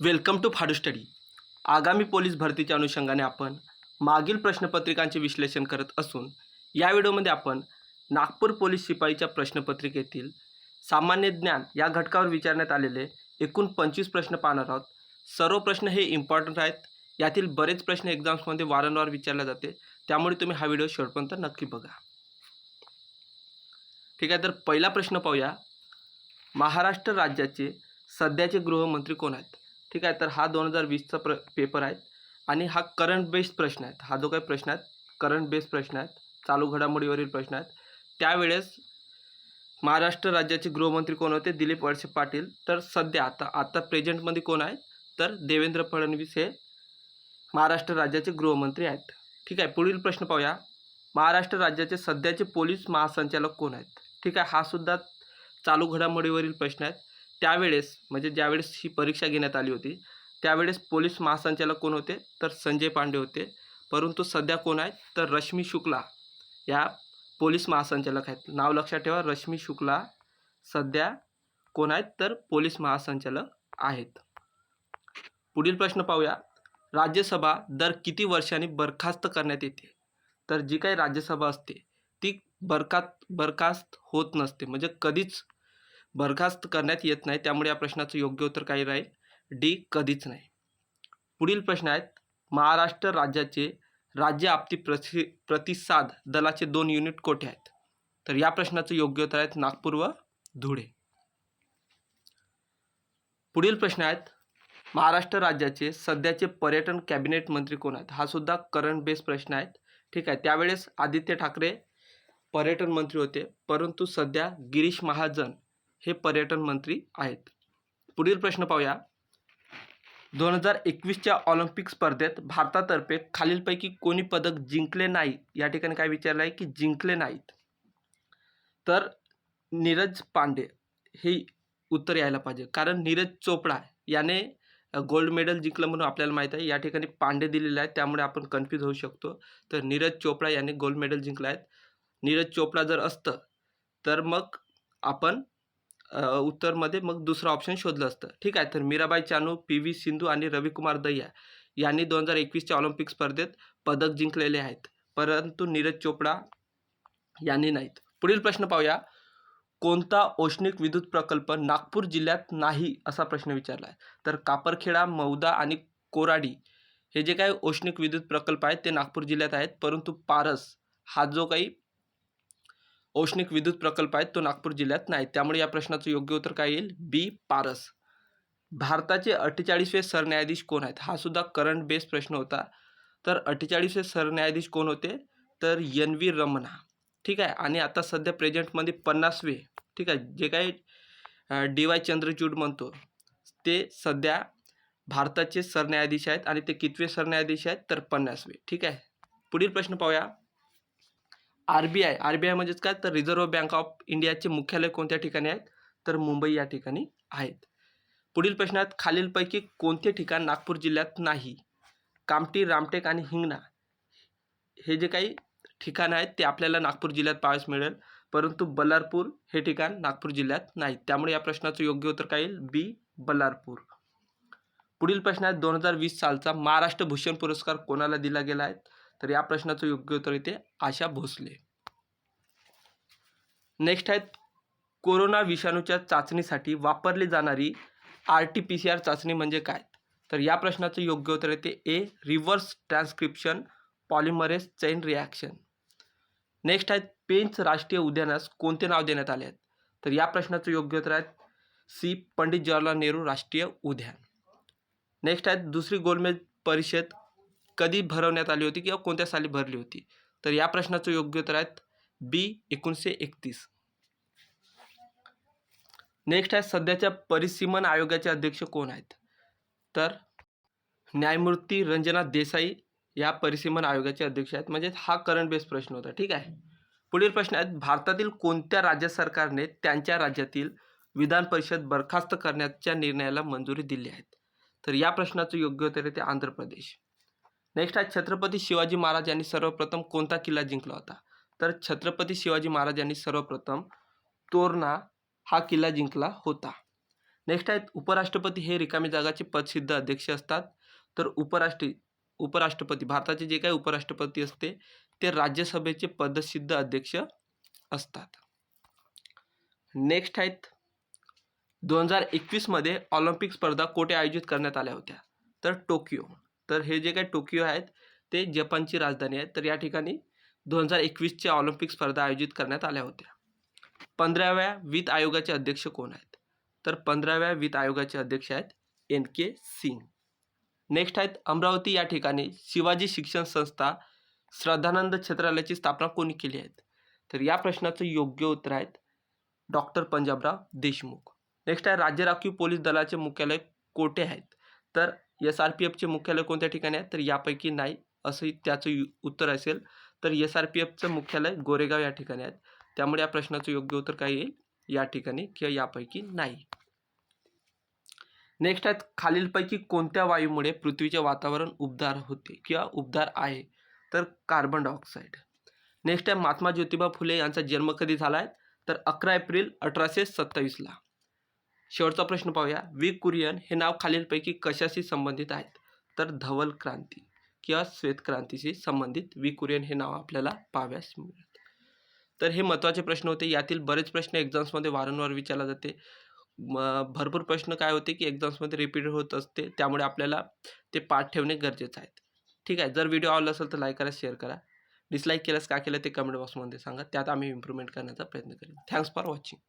Welcome to Phadu study. आगामी police भरतीच्या अनुषंगाने आपण मागील प्रश्नपत्रिकांचे विश्लेषण करत असून या व्हिडिओमध्ये आपण नागपूर पोलीस शिपाईच्या प्रश्नपत्रिकेतील सामान्य ज्ञान या घटकावर विचारण्यात आलेले एकूण पंचवीस प्रश्न पाहणार आहोत. सर्व प्रश्न हे इम्पॉर्टंट आहेत. यातील बरेच प्रश्न एक्झाम्समध्ये वारंवार विचारले जाते. त्यामुळे तुम्ही हा व्हिडिओ शेवटपर्यंत नक्की बघा. ठीक आहे तर पहिला प्रश्न पाहूया. महाराष्ट्र राज्याचे सध्याचे गृहमंत्री कोण आहेत? ठीक आहे? तर हा दोन हजार वीसचा प्र पेपर आहे आणि हा करंट बेस्ड प्रश्न आहे हा जो काही प्रश्न आहे करंट बेस्ड प्रश्न आहेत चालू घडामोडीवरील प्रश्न आहेत. त्यावेळेस महाराष्ट्र राज्याचे गृहमंत्री कोण होते? दिलीप वळसे पाटील. तर सध्या आता आता प्रेझेंटमध्ये कोण आहे तर देवेंद्र फडणवीस हे महाराष्ट्र राज्याचे गृहमंत्री आहेत. ठीक आहे? पुढील प्रश्न पाहूया. महाराष्ट्र राज्याचे सध्याचे पोलीस महासंचालक कोण आहेत? ठीक आहे? हा सुद्धा चालू घडामोडीवरील प्रश्न आहेत. त्यावेळेस म्हणजे ज्यावेळेस ही परीक्षा घेण्यात आली होती त्यावेळेस पोलीस महासंचालक कोण होते? तर संजय पांडे होते. परंतु सध्या कोण आहेत? तर रश्मी शुक्ला. या पोलीस महासंचालक आहेत. नाव लक्षात ठेवा रश्मी शुक्ला सध्या कोण आहेत? तर पोलीस महासंचालक आहेत. पुढील प्रश्न पाहूया. राज्यसभा दर किती वर्षांनी बरखास्त करण्यात येते? तर जी काही राज्यसभा असते ती बरखास्त बरखास्त होत नसते. म्हणजे कधीच बरखास्त करण्यात येत नाही त्यामुळे या प्रश्नाचं योग्य उत्तर काही राहील. डी कधीच नाही. पुढील प्रश्न आहेत. महाराष्ट्र राज्याचे राज्य आपती प्रति प्रतिसाद दलाचे दोन युनिट कोठे आहेत? तर या प्रश्नाचं योग्य उत्तर आहेत नागपूर व धुळे. पुढील प्रश्न आहेत. महाराष्ट्र राज्याचे सध्याचे पर्यटन कॅबिनेट मंत्री कोण आहेत? हा सुद्धा करंट बेस प्रश्न आहेत. ठीक आहे त्यावेळेस आदित्य ठाकरे पर्यटन मंत्री होते. परंतु सध्या गिरीश महाजन हे पर्यटन मंत्री आहेत. पुढील प्रश्न पाहूया. दोन हजार एकवीसच्या ऑलिम्पिक स्पर्धेत भारतातर्फे खालीलपैकी कोणी पदक जिंकले नाही? या ठिकाणी काय विचारलं आहे की जिंकले नाहीत? तर नीरज पांडे हे उत्तर यायला पाहिजे. कारण नीरज चोपडा याने गोल्ड मेडल जिंकलं म्हणून आपल्याला माहीत आहे. या ठिकाणी पांडे दिलेले आहेत. त्यामुळे आपण कन्फ्यूज होऊ शकतो. तर नीरज चोपडा याने गोल्ड मेडल जिंकलं आहेत नीरज चोपडा जर असतं तर मग आपण उत्तरमध्ये मग दुसरं ऑप्शन शोधलं असतं. ठीक आहे तर मीराबाई चानू पी व्ही सिंधू आणि रविकुमार दहिया यांनी दोन हजार एकवीसच्या ऑलिम्पिक स्पर्धेत पदक जिंकलेले आहेत. परंतु नीरज चोपडा यांनी नाहीत. पुढील प्रश्न पाहूया. कोणता औष्णिक विद्युत प्रकल्प नागपूर जिल्ह्यात नाही असा प्रश्न विचारला आहे तर कापरखेडा मौदा आणि कोराडी हे जे काही औष्णिक विद्युत प्रकल्प आहेत ते नागपूर जिल्ह्यात आहेत. परंतु पारस हा जो काही औष्णिक विद्युत प्रकल्प आहे तो नागपूर जिल्ह्यात नाही. त्यामुळे या प्रश्नाचं योग्य उत्तर काय येईल? बी पारस. भारताचे अठ्ठेचाळीसवे सरन्यायाधीश कोण आहेत? हा सुद्धा करंट बेस्ड प्रश्न होता. तर अठ्ठेचाळीसवे सरन्यायाधीश कोण होते? तर एन व्ही रमणा. ठीक आहे? आणि आता सध्या प्रेझेंटमध्ये पन्नासवे. ठीक आहे? जे काही डी वाय चंद्रचूड म्हणतो ते सध्या भारताचे सरन्यायाधीश आहेत आणि ते कितवे सरन्यायाधीश आहेत? तर पन्नासवे. ठीक आहे? पुढील प्रश्न पाहूया. R B I R B I म्हणजेच काय? तर रिझर्व्ह बँक ऑफ इंडियाचे मुख्यालय कोणत्या ठिकाणी आहेत? तर मुंबई या ठिकाणी आहेत. पुढील प्रश्नात खालीलपैकी कोणते ठिकाण नागपूर जिल्ह्यात नाही? कामटी रामटेक आणि हिंगणा. हे जे काही ठिकाणं आहेत ते आपल्याला नागपूर जिल्ह्यात पाहायस मिळेल. परंतु बल्लारपूर हे ठिकाण नागपूर जिल्ह्यात नाही. त्यामुळे या प्रश्नाचं योग्य उत्तर काय येईल? बी बल्लारपूर. पुढील प्रश्न आहे दोन हजार वीस सालचा महाराष्ट्र भूषण पुरस्कार कोणाला दिला गेला आहे? तर या प्रश्नाचं योग्य उत्तर येते आशा भोसले. नेक्स्ट आहेत कोरोना विषाणूच्या चाचणीसाठी वापरली जाणारी R T P C R चाचणी म्हणजे काय? तर या प्रश्नाचं योग्य उत्तर येते a reverse transcription polymerase chain reaction next आहेत पेंच राष्ट्रीय उद्यानास कोणते नाव देण्यात आले आहेत? तर या प्रश्नाचं योग्य उत्तर आहे सी पंडित जवाहरलाल नेहरू राष्ट्रीय उद्यान. नेक्स्ट आहेत दुसरी गोलमेज परिषद कधी भरवण्यात आली होती किंवा कोणत्या साली भरली होती? तर या प्रश्नाचं योग्य उत्तर आहेत बी एकोणीसशे एकतीस. नेक्स्ट आहे सध्याच्या परिसीमन आयोगाचे अध्यक्ष कोण आहेत? तर न्यायमूर्ती रंजना देसाई या परिसीमन आयोगाचे अध्यक्ष आहेत. म्हणजे हा करंट बेस्ड प्रश्न होता ठीक आहे? पुढील प्रश्न आहेत भारतातील कोणत्या राज्य सरकारने त्यांच्या राज्यातील विधान परिषद बरखास्त करण्याच्या निर्णयाला मंजुरी दिली आहे? तर या प्रश्नाचं योग्य उत्तर येते आंध्र प्रदेश. नेक्स्ट आहे छत्रपती शिवाजी महाराज यांनी सर्वप्रथम कोणता किल्ला जिंकला होता? तर छत्रपती शिवाजी महाराज यांनी सर्वप्रथम तोरणा हा किल्ला जिंकला होता. नेक्स्ट आहेत उपराष्ट्रपती हे रिकामी जागाचे पदसिद्ध अध्यक्ष असतात. तर उपराष्ट्र उपराष्ट्रपती भारताचे जे काही उपराष्ट्रपती असते ते राज्यसभेचे पदसिद्ध अध्यक्ष असतात. नेक्स्ट आहेत दोन हजार एकवीसमध्ये ऑलिम्पिक स्पर्धा कोठे आयोजित करण्यात आल्या होत्या? तर टोकियो. तर हे जे काही टोकियो आहेत ते जपानची राजधानी आहे. तर या ठिकाणी दोन हजार एकवीसच्या ऑलिम्पिक स्पर्धा आयोजित करण्यात आल्या होत्या. पंधराव्या वित्त आयोगाचे अध्यक्ष कोण आहेत? तर पंधराव्या वित्त आयोगाचे अध्यक्ष आहेत एन के सिंग. नेक्स्ट आहेत अमरावती. या ठिकाणी शिवाजी शिक्षण संस्था श्रद्धानंद छत्रालयाची स्थापना कोणी केली आहेत तर या प्रश्नाचं योग्य उत्तर आहेत डॉक्टर पंजाबराव देशमुख. नेक्स्ट आहे राज्य राखीव पोलीस दलाचे मुख्यालय कोठे आहेत? तर एस आर पी एफचे मुख्यालय कोणत्या ठिकाणी आहे? तर यापैकी नाही असं त्याचं यु- उत्तर असेल. तर एस आर पी एफचं मुख्यालय गोरेगाव या ठिकाणी आहेत त्यामुळे या प्रश्नाचं योग्य उत्तर काय येईल या ठिकाणी किंवा यापैकी नाही. नेक्स्ट आहेत खालीलपैकी कोणत्या वायूमुळे पृथ्वीचे वातावरण उबदार होते किंवा उबदार आहे? तर कार्बन डायऑक्साईड नेक्स्ट आहे महात्मा ज्योतिबा फुले यांचा जन्म कधी झाला आहे? तर अकरा एप्रिल अठराशे सत्तावीसला. शेवटचा प्रश्न पाहूया. वी कुरियन हे नाव खालीलपैकी कशाशी संबंधित आहेत? तर धवल क्रांती किंवा श्वेत क्रांतीशी संबंधित वी कुरियन हे नाव आपल्याला पाहाव्यास मिळेल. तर हे महत्त्वाचे प्रश्न होते. यातील बरेच प्रश्न एक्झाम्समध्ये वारंवार विचारला जाते. भरपूर प्रश्न काय होते की एक्झाम्समध्ये रिपीट होत असते. त्यामुळे आपल्याला ते पाठ ठेवणे गरजेचं आहे ठीक आहे. जर व्हिडिओ आवडला असेल तर लाईक करा शेअर करा. डिसलाईक केल्यास का केलं ते कमेंट बॉक्समध्ये सांगा. त्यात आम्ही इम्प्रूव्हमेंट करण्याचा प्रयत्न करेन. Thanks for watching